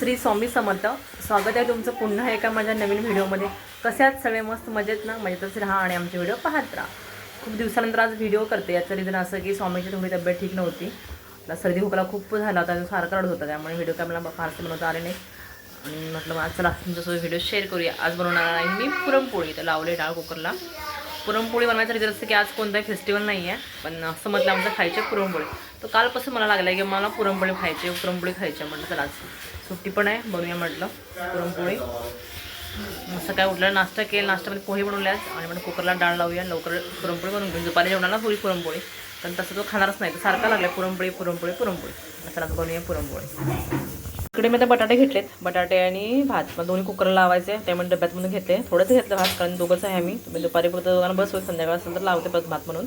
श्री स्वामी समर्थ. स्वागत आहे तुमचं पुन्हा एका माझ्या नवीन व्हिडिओमध्ये. कसे आहात सगळे? मस्त मजेत ना? मजेतच राहा आणि आमचे व्हिडिओ पाहत राहा. खूप दिवसानंतर आज व्हिडिओ करते. याचं रिझन असं की स्वामीची थोडी तब्येत ठीक नव्हती. त्याला सर्दी खोकला खूप झाला होता. सारखा रडत होता. त्यामुळे व्हिडिओ काय मला फारसे बनवता आले नाही. आणि म्हटलं मग आज चला तुमच्यासोबत व्हिडिओ शेअर करूया. आज बनवणार आहे मी पुरणपोळी. तर लावले डाळ कुकरला. पुरणपोळी बनवायचा रिझन असं की आज कोणताही फेस्टिवल नाही आहे पण असं म्हटलं आमचं खायचे पुरणपोळी. तर कालपासून मला लागलं की मला पुरणपोळी खायची पुरणपोळी खायची म्हटलं. तर आज सुट्टी पण आहे बनवूया म्हटलं पुरणपोळी. सकाळी उठल्याला नाश्ता केला नाश्त्यामध्ये पोहे बनवले आणि म्हणून कुकरला डाळ लावूया लवकर पुरणपोळी बनवून घेऊन दुपारी जेवणाला होईल पुरणपोळी पण तसं तो खाणारच नाही. तर सारखा लागला पुरणपोळी पुरणपोळी पुरणपोळी. असं आता बनवूया पुरणपोळी. इकडे मी आता बटाटे घेतलेत. बटाटे आणि भात. मग दोन्ही कुकरला लावायचे. त्यामुळे डब्यातमधून घेतले. थोडंच घेतलं भात कारण दोघंच आहे आम्ही. तुम्ही दुपारी पुरतं दोघांना बस होईल संध्याकाळ असेल तर लावते परत भात म्हणून.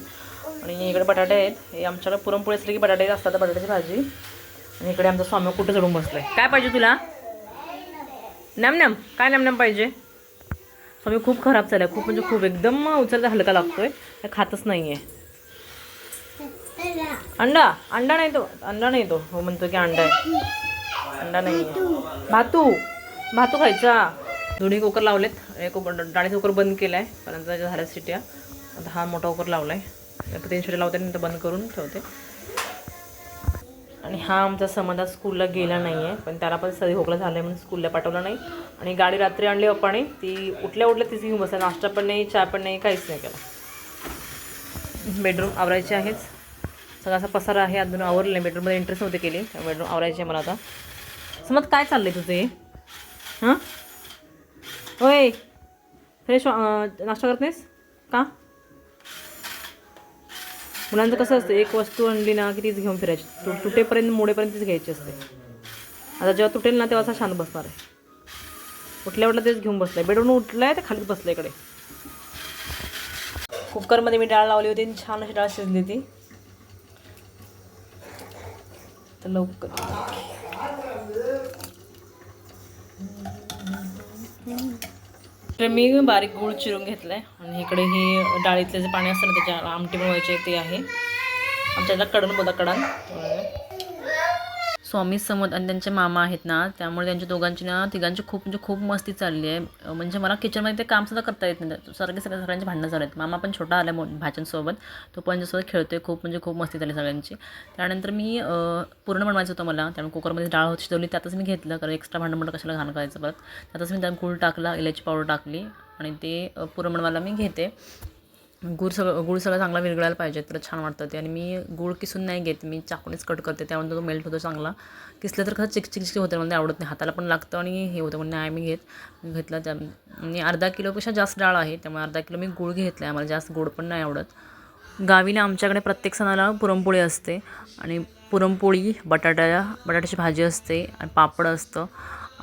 आणि इकडे बटाटे आहेत. हे आमच्याकडे पुरणपोळी असले की बटाटे असतात तर बटाट्याची भाजी. आणि इकडे आमचा स्वामी कुठं चढून बसलाय? काय पाहिजे तुला? नमनम. काय नमनम पाहिजे? स्वामी खूप खराब झाला खूप म्हणजे खूप. एकदम उचलता हलका लागतोय. काय खातच नाही आहे अंडा. अंडा नाही तो. अंडा नाही तो. हो म्हणतो की अंडा आहे. अंडा नाही भातू भातू खायचा. दोन्ही कुकर लावलेत. एक डाळीचा कुकर बंद केला आहे कारण त्याच्या झाल्या सिट्या आता हा मोठा कुकर लावला आहे तीन शिट्या लावते नंतर बंद करून ठेवते. आणि हा आमचा समाधा स्कूलला गेला नाही आहे पण त्याला पण सधी खोकला झाला आहे म्हणून स्कूलला पाठवलं नाही. आणि गाडी रात्री आणली अप्पाने ती उठल्या उठल्या तिची घेऊन बसला. नाश्ता पण नाही चहा पण नाही काहीच नाही केला. बेडरूम आवरायचे आहेच सगळा असा पसारा आहे. अजून आवरलं नाही. बेडरूममध्ये इंटरेस्ट नव्हते केली. बेडरूम आवरायचे आहे मला आता. समज काय चाललं आहे तुझं हां? होय फ्रेश नाश्ता करत नाहीस? का? मुलांचं कसं असतं एक वस्तू आणली ना की तीच घेऊन फिरायची. तु तुटेपर्यंत मोडेपर्यंत तीच घ्यायची असते. आता जेव्हा तुटेल ना तेव्हा असा शांत बसणार आहे. उठल्या उठल्या तेच घेऊन बसलाय. उठलं उठलाय तर खालीच बसलं इकडे. कुकरमध्ये मी डाळ लावली होती आणि छान अशी डाळ शिजली होती. तर लवकर. तर मी बारीक गूळ चिरून घेतलाय. आणि इकडे ही डाळीतले जे पाणी असतं ना त्याच्या आमटी बनवायचे ते आहे. आमच्या कडण. बोला कडान स्वामी समद आणि त्यांचे मामा आहेत ना त्यामुळे त्यांच्या दोघांची ना तिघांची खूप म्हणजे खूप मस्ती चालली आहे. म्हणजे मला किचनमध्ये ते कामसुद्धा करता येत नाही. सारखे सगळ्या सगळ्यांचे भांडणं झाले आहेत. मामा पण छोटा आला मो भाच्यांसोबत. तो पण त्याच्यासोबत खेळतोय खूप म्हणजे खूप मस्ती झाली सगळ्यांची. त्यानंतर मी पूर्ण बनवायचं होतं मला. त्यामुळे कुकरमध्ये डाळ होती शिजवली त्यातच मी घेतलं. कारण एक्स्ट्रा भांडण म्हणलं कशाला घाण करायचं परत. त्यातच मी त्यात गूळ टाकला इलायची पावडर टाकली. आणि ते पुरण बनवायला मी घेते. गूळ सगळं गूळ सगळं चांगला विरघळायला पाहिजे तर छान वाटतं ते. आणि मी गूळ किसून नाही घेत मी चाकूनेच कट करते त्यामुळे तो मेल्ट होतो चांगला. किसलं तर खरं चिक चिक चिक होतं मला ते आवडत नाही. हाताला पण लागतं आणि हे होतं म्हणून नाही मी घेत. घेतला त्या आणि अर्धा किलोपेक्षा जास्त डाळ आहे त्यामुळे अर्धा किलो मी गूळ घेतला आहे मला जास्त गोड पण नाही आवडत. गावीने आमच्याकडे प्रत्येक सणाला पुरणपोळी असते. आणि पुरणपोळी बटाटा बटाट्याची भाजी असते आणि पापड असतं.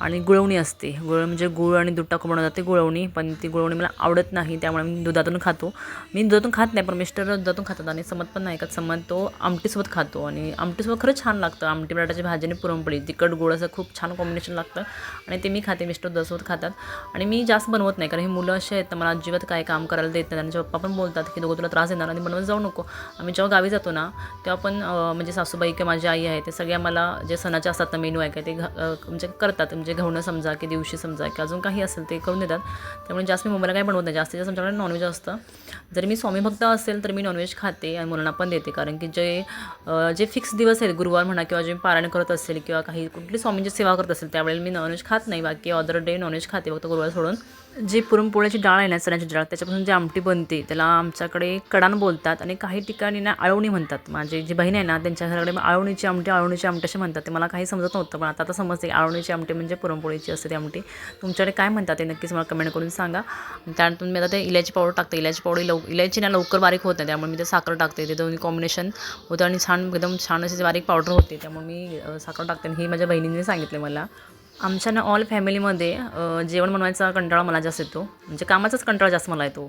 आणि गुळवणी असते. गुळ म्हणजे गुळ आणि दूध टाकून बनवतात. ते गुळवणी पण ती गुळवणी मला आवडत नाही त्यामुळे मी दुधातून खातो. मी दुधातून खात नाही पण मिस्टर दुधातून खातात आणि समत पण नाही का समत तो आमटीसोबत खातो आणि आमटीसोबत खरंच छान लागतं. आमटी बटाट्याची भाजी आणि पुरणपोळी तिखट गुळ असं खूप छान कॉम्बिनेशन लागतं आणि ते मी खाते मिस्टर दुधासोबत खातात. आणि मी जास्त बनवत नाही कारण हे मुलं असे आहेत तर मला अजिबात काय काम करायला देत नाही. त्यांचे पप्पा पण बोलतात की दोघं तुला त्रास देणार आणि बनवत जाऊ नको. आम्ही जेव्हा गावी जातो ना तेव्हा पण म्हणजे सासूबाई किंवा माझी आई आहे ते सगळ्या मला जे सणाचे असतात ना मेनू आहे काय ते घ- म्हणजे करतात. म्हणजे घावणं समजा की दिवशी समजा की अजून काही असेल ते करून देतात. त्यामुळे जास्त मी मोबाईलला काही बनवत नाही. जास्तीत जास्त आमच्याकडे नॉनव्हेज असतं. जर मी स्वामी भक्त असेल तर मी नॉनव्हेज खाते आणि मुलांना पण देते. कारण की जे जे फिक्स दिवस आहेत गुरुवार म्हणा किंवा जे मी पारायण करत असेल किंवा काही कुठली स्वामींची सेवा करत असेल त्यावेळेला मी नॉनव्हेज खात नाही. बाकी अदर डे नॉनव्हेज खाते फक्त गुरुवार सोडून. जे पुरणपोळ्याची डाळ आहे ना चण्याची डाळ त्याच्यापासून जी आमटी बनते त्याला आमच्याकडे कडान बोलतात आणि काही ठिकाणी ना आळवणी म्हणतात. माझी जी बहीण आहे ना त्यांच्या घराकडे आळवणीची आमटी आळवणीची आमटी असे म्हणतात. ते मला काही समजत नव्हतं पण आता आता समजते आळवणीची आमटी म्हणजे म्हणजे पुरणपोळीची असते ती आमटी. तुमच्याकडे काय म्हणतात ते नक्कीच मला कमेंट करून सांगा. त्यानंतर मी आता ते इलायची पावडर टाकते. इलायची पावडर लव इलायची ना लवकर बारीक होत नाही. त्यामुळे मी ते साखर टाकते. ते दोन्ही कॉम्बिनेशन होतं आणि छान एकदम छान अशी बारीक पावडर होते. त्यामुळे मी साखर टाकते आणि हे माझ्या बहिणीने सांगितले मला. आमच्या ना ऑल फॅमिलीमध्ये जेवण बनवायचा कंटाळा मला जास्त येतो. म्हणजे कामाचाच कंटाळा जास्त मला येतो.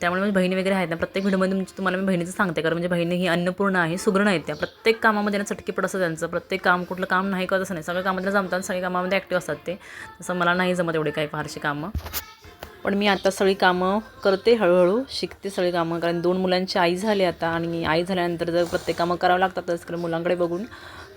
त्यामुळे माझी बहिणी वगैरे आहेत ना प्रत्येक व्हिडिओमध्ये म्हणजे तुम्हाला मी बहिणीचं सांगते. कारण म्हणजे बहिणी ही अन्नपूर्ण आहे सुगरण आहेत त्या. प्रत्येक कामामध्ये ना चटकीपट असतं त्यांचं. प्रत्येक काम कुठलं काम नाही करत असं नाही. सगळ्या कामातलं जमतात सगळ्या कामामध्ये ॲक्टिव्ह असतात ते. तसं मला नाही जमत एवढे काही फारशी कामं. पण मी आता सगळी कामं करते हळूहळू शिकते सगळी कामं. कारण दोन मुलांची आई झाली आता आणि आई झाल्यानंतर जर प्रत्येक कामं करावं लागतातच कारण मुलांकडे बघून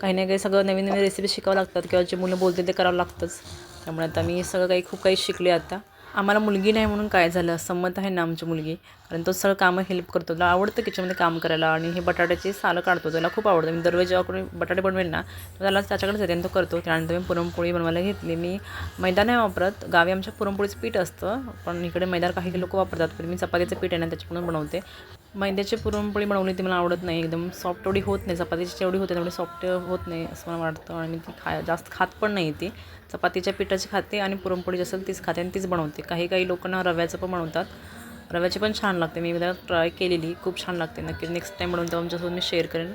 काही ना काही सगळं नवीन नवीन रेसिपी शिकावं लागतात किंवा जे मुलं बोलते ते करावं लागतंच. त्यामुळे आता मी सगळं काही खूप काही शिकले आता. आम्हाला मुलगी नाही म्हणून काय झालं? संमत आहे ना आमची मुलगी. कारण तो सगळं कामं हेल्प करतो. त्याला आवडतं किचनमध्ये काम करायला आणि हे बटाट्याचे सालं काढतो. त्याला खूप आवडतं. मी दरवेळी जेव्हा कोणी बटाटे बनवेल ना तर त्याला त्याच्याकडेच येते तो करतो. त्यानंतर मी पुरणपोळी बनवायला घेतली. मी मैदा नाही वापरत. गावी आमच्या पुरणपोळीचं पीठ असतं. पण इकडे मैदा काही लोक वापरतात. पण मी चपातीचं पीठ आहे ना त्याच्याकडून बनवते. मैद्याची पुरणपोळी बनवली ती मला आवडत नाही एकदम. सॉफ्ट एवढी होत नाही चपातीची जेवढी होते तेवढी सॉफ्ट होत नाही असं मला वाटतं. आणि मी ती खा जास्त खात पण नाही ती. चपातीच्या पिठाची खाते आणि पुरणपोळी जसं असेल तीच खाते आणि तीच बनवते. काही काही लोकांना रव्याचं पण बनवतात. रव्याची पण छान लागते. मी एकदा ट्राय केलेली खूप छान लागते. नक्की नेक्स्ट टाईम बनवून तेव्हा तुमच्यासोबत मी शेअर करेन.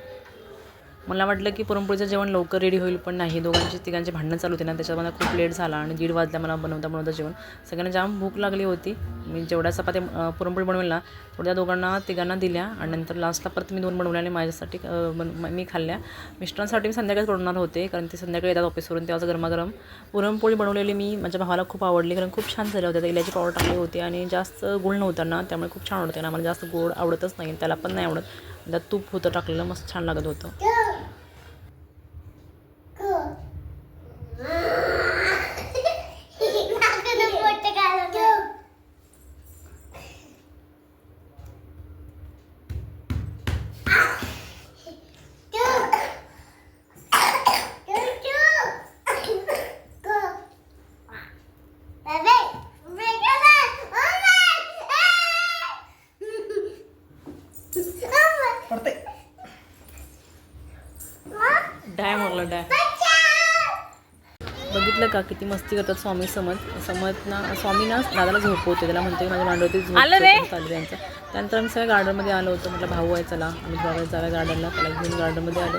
मला वाटलं की पुरणपोळीचं जेवण लवकर रेडी होईल पण नाही. दोघांची तिघांची भांडणं चालू होती ना त्याच्यात मला खूप लेट झाला आणि दीड वाजल्या मला बनवता बनवता जेवण. सगळ्यांना जाम भूक लागली होती. मी जेवढ्या चपात्या पुरणपोळी बनवेल ना तेवढ्या दोघांना तिघांना दिल्या आणि नंतर लास्टला परत मी दोन बनवल्या आणि माझ्यासाठी बन मी खाल्ल्या. मिस्टरांसाठी मी संध्याकाळीच बनवणार होते कारण ते संध्याकाळी येतात ऑफिसवरून तेव्हाच गरमागरम पुरणपोळी बनवलेली मी माझ्या भावाला खूप आवडली कारण खूप छान झाल्या होत्या. इलायची पावडर टाकली होती आणि जास्त गुळ नव्हता ना त्यामुळे खूप छान आवडते आणि मला जास्त गोड आवडतच नाही त्याला पण नाही आवडत. त्यात तूप होतं टाकलेलं मस्त छान लागत होतं. बघितलं का किती मस्ती करतात स्वामी समत समत ना स्वामी ना दादाला झोपवते त्याला म्हणते की माझ्या मांडवरती झोप चालू त्यांचं त्यानंतर आम्ही सगळ्या गार्डनमध्ये आलो होतो. म्हटलं भाऊ आहे चला. आम्ही बघायला जाव्या गार्डनला त्याला घेऊन गार्डनमध्ये आलो.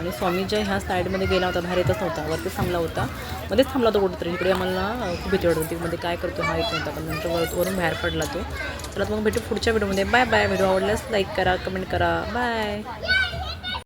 आणि स्वामीच्या ह्या साईडमध्ये गेला होता बाहेर येतच नव्हता. वरतीच थांबला होता. मध्येच थांबला तो कुठेतरी. इकडे आम्हाला खूप भीती वाटत होती मध्ये काय करतो हा येत नव्हता पण नंतर वर वरून बाहेर पडला तो. चला मग भेटू पुढच्या व्हिडिओमध्ये बाय बाय व्हिडिओ आवडल्यास लाईक करा कमेंट करा. बाय